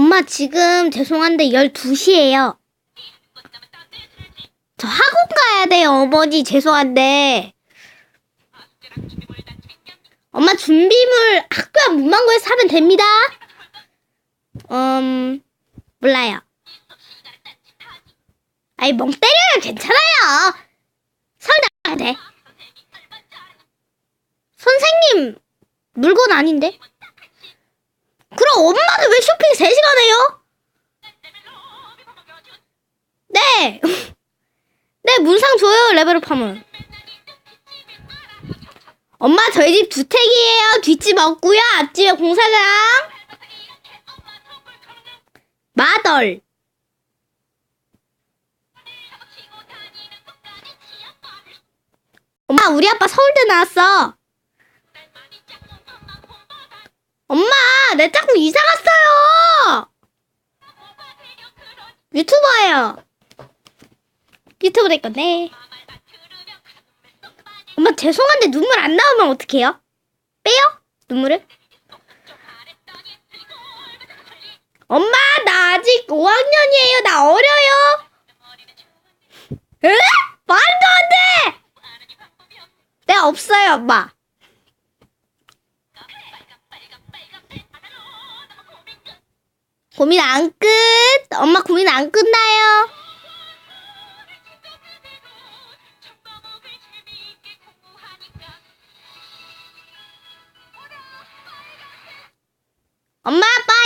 엄마 지금 죄송한데 12시예요. 저 학원 가야 돼요, 어머니. 죄송한데. 엄마 준비물 학교 앞 문방구에서 사면 됩니다. 음, 몰라요. 아이, 멍 때려요. 괜찮아요. 설탕 돼. 선생님, 물건 아닌데? 그럼 엄마는 왜 쇼핑 네. 네, 문상 줘요, 레벨업 하면. 엄마, 저희 집 주택이에요. 뒷집 없고요. 앞집에 공사장. 마덜. 엄마, 우리 아빠 서울대 나왔어. 엄마, 내 짝꿍 이사 갔어요. 유튜버예요. 유튜브 될 건데. 엄마 죄송한데 눈물 안 나오면 어떡해요? 빼요? 눈물을? 엄마 나 아직 5학년이에요. 나 어려요. 에? 말도 안 돼. 네 없어요, 엄마. 고민 안 끝. 엄마 고민 안 끝나요. 엄마 아빠